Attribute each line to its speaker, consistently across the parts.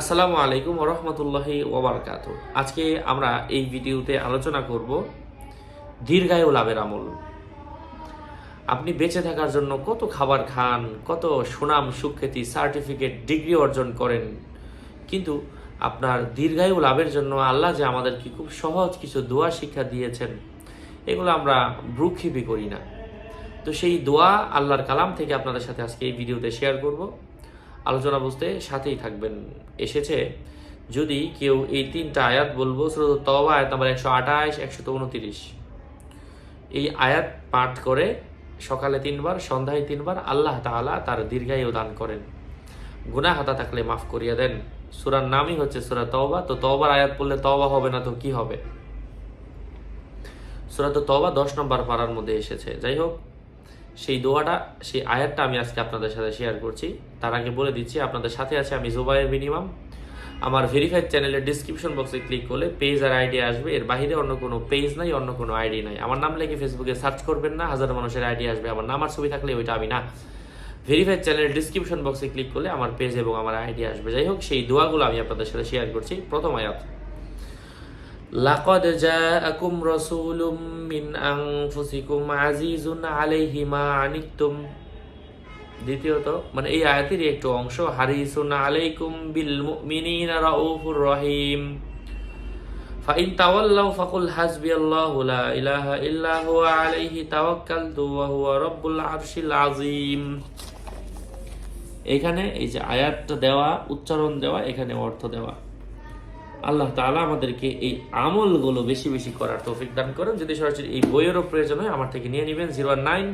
Speaker 1: আসসালামু আলাইকুম রহমতুল্লাহি ওবরকাত আজকে আমরা এই ভিডিওতে আলোচনা করব দীর্ঘায়ু লাভের আমল। আপনি বেঁচে থাকার জন্য কত খাবার খান, কত সুনাম, সুখ্যাতি, সার্টিফিকেট, ডিগ্রি অর্জন করেন, কিন্তু আপনার দীর্ঘায়ু লাভের জন্য আল্লাহ যে আমাদেরকে খুব সহজ কিছু দোয়া শিক্ষা দিয়েছেন, এগুলো আমরা ভ্রুক্ষেপই করি না। তো সেই দোয়া আল্লাহর কালাম থেকে আপনাদের সাথে আজকে এই ভিডিওতে শেয়ার করব। আলোচনা বুঝতে সাথেই থাকবেন। এসেছে, যদি কেউ এই তিনটা আয়াত বলব শুধু তবা আয়াত নাম্বার একশো আঠাশ, একশো উনতিরিশ। এই আয়াত পাঠ করে সকালে তিনবার, সন্ধ্যায় তিনবার আল্লাহ তাআলা তার দীর্ঘায়ু দান করেন। গুনাহ হাতা থাকলে মাফ করিয়া দেন। সুরার নামই হচ্ছে সুরা তওবা, তো তওবার আয়াত পড়লে তওবা হবে না তো কি হবে? সুরা তো তওবা দশ নম্বর পাড়ার মধ্যে এসেছে। যাই হোক সেই দোয়াটা, সেই আয়াতটা আমি আজকে আপনাদের সাথে শেয়ার করছি। তার আগে বলে দিচ্ছি, আপনাদের সাথে আছে আমি জুবাইর বিনিমাম আমার ভেরিফাইড চ্যানেলের ডিসক্রিপশন বক্সে ক্লিক করলে পেজ আর আইডি আসবে। এর বাইরে অন্য কোনো পেজ নাই, অন্য কোনো আইডি নাই। আমার নাম লেগে ফেসবুকে সার্চ করবেন না, হাজার মানুষের আইডি আসবে। আমার নাম আর ছবি থাকলে ওইটা আমি না। ভেরিফাইড চ্যানেলের ডিসক্রিপশন বক্সে ক্লিক করলে আমার পেজ এবং আমার আইডি আসবে। যাই হোক, সেই দোয়াগুলো আমি আপনাদের সাথে শেয়ার করছি। প্রথম আয়াত। দ্বিতীয়ত মানে এই আয়াতেরই একটু অংশ, হারিসুন আলাইকুম বিল রাউফুর রহিম। ফাইন তাওয়াল্লাউ ফাকুল লা ইলাহা ইল্লা হুয়া আলাইহি তাওয়াক্কালতু ওয়া হুয়া রাব্বুল আরশিল আযীম। এখানে এই যে আয়াতটা দেওয়া, উচ্চারণ দেওয়া, এখানে অর্থ দেওয়া। আল্লাহ তালা আমাদেরকে এই আমলগুলো বেশি বেশি করার তৌফিক দান করেন। যদি সরাসরি এই বইয়েরও প্রয়োজন হয়, আমার থেকে নিয়ে নেবেন। Zero nine,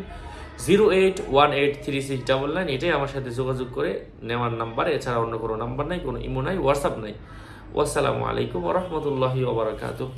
Speaker 1: zero eight, one eight, three six, double nine, এটাই আমার সাথে যোগাযোগ করে নেওয়ার নাম্বার। এছাড়া অন্য কোনো নাম্বার নাই, কোনো ইমো নাই, হোয়াটসঅ্যাপ নাই। ওয়াসসালামু আলাইকুম রহমতুল্লাহি ওবরাকাতুহ